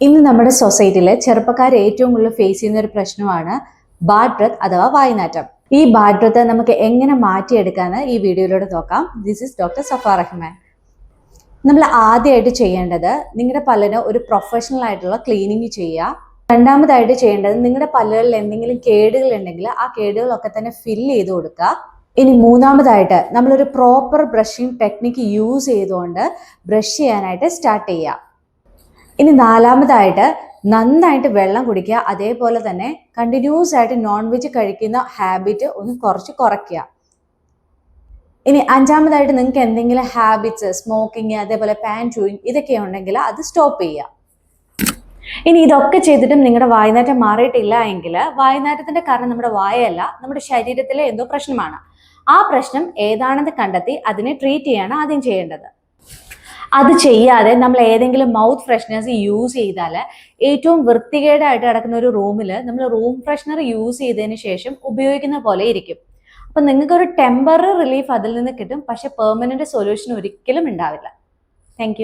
ഇന്ന് നമ്മുടെ സൊസൈറ്റിയിലെ ചെറുപ്പക്കാർ ഏറ്റവും കൂടുതൽ ഫേസ് ചെയ്യുന്ന ഒരു പ്രശ്നമാണ് ബാഡ് ബ്രത്ത് അഥവാ വായനാറ്റം ഈ ബാഡ് ബ്രത്ത് നമുക്ക് എങ്ങനെ മാറ്റിയെടുക്കാന്ന് ഈ വീഡിയോയിലൂടെ നോക്കാം. This is doctor Zafar Rahman. നമ്മൾ ആദ്യമായിട്ട് ചെയ്യേണ്ടത് നിങ്ങളുടെ പല്ലിന് ഒരു പ്രൊഫഷണൽ ആയിട്ടുള്ള ക്ലീനിങ് ചെയ്യുക രണ്ടാമതായിട്ട് ചെയ്യേണ്ടത് നിങ്ങളുടെ പല്ലുകളിൽ എന്തെങ്കിലും കേടുകൾ ഉണ്ടെങ്കിൽ ആ കേടുകളൊക്കെ തന്നെ ഫില്ല് ചെയ്ത് കൊടുക്കുക ഇനി മൂന്നാമതായിട്ട് നമ്മളൊരു പ്രോപ്പർ ബ്രഷിംഗ് ടെക്നിക്ക് യൂസ് ചെയ്തുകൊണ്ട് ബ്രഷ് ചെയ്യാനായിട്ട് സ്റ്റാർട്ട് ചെയ്യുക ഇനി നാലാമതായിട്ട് നന്നായിട്ട് വെള്ളം കുടിക്കുക. അതേപോലെ തന്നെ കണ്ടിന്യൂസ് ആയിട്ട് നോൺ വെജ് കഴിക്കുന്ന ഹാബിറ്റ് ഒന്ന് കുറച്ച് കുറയ്ക്കുക. ഇനി അഞ്ചാമതായിട്ട് നിങ്ങൾക്ക് എന്തെങ്കിലും ഹാബിറ്റ്സ് സ്മോക്കിംഗ് അതേപോലെ പാൻ ചൂയിങ് ഇതൊക്കെ ഉണ്ടെങ്കിൽ അത് സ്റ്റോപ്പ് ചെയ്യുക. ഇനി ഇതൊക്കെ ചെയ്തിട്ടും നിങ്ങളുടെ വായുനാറ്റം മാറിയിട്ടില്ല എങ്കിൽ വായുനാറ്റത്തിന്റെ കാരണം നമ്മുടെ വായയല്ല നമ്മുടെ ശരീരത്തിലെ എന്തോ പ്രശ്നമാണ്. ആ പ്രശ്നം ഏതാണെന്ന് കണ്ടെത്തി അതിനെ ട്രീറ്റ് ചെയ്യാണ് ആദ്യം ചെയ്യേണ്ടത്. അത് ചെയ്യാതെ നമ്മൾ ഏതെങ്കിലും മൗത്ത് ഫ്രഷ്നേഴ്സ് യൂസ് ചെയ്താൽ ഏറ്റവും വൃത്തികേടായിട്ട് കിടക്കുന്ന ഒരു റൂമിൽ നമ്മൾ റൂം ഫ്രഷ്നർ യൂസ് ചെയ്തതിന് ശേഷം ഉപയോഗിക്കുന്ന പോലെ ഇരിക്കും. അപ്പം നിങ്ങൾക്ക് ഒരു ടെമ്പററി റിലീഫ് അതിൽ നിന്ന് കിട്ടും. പക്ഷെ പെർമനന്റ് സൊല്യൂഷൻ ഒരിക്കലും ഉണ്ടാവില്ല. താങ്ക്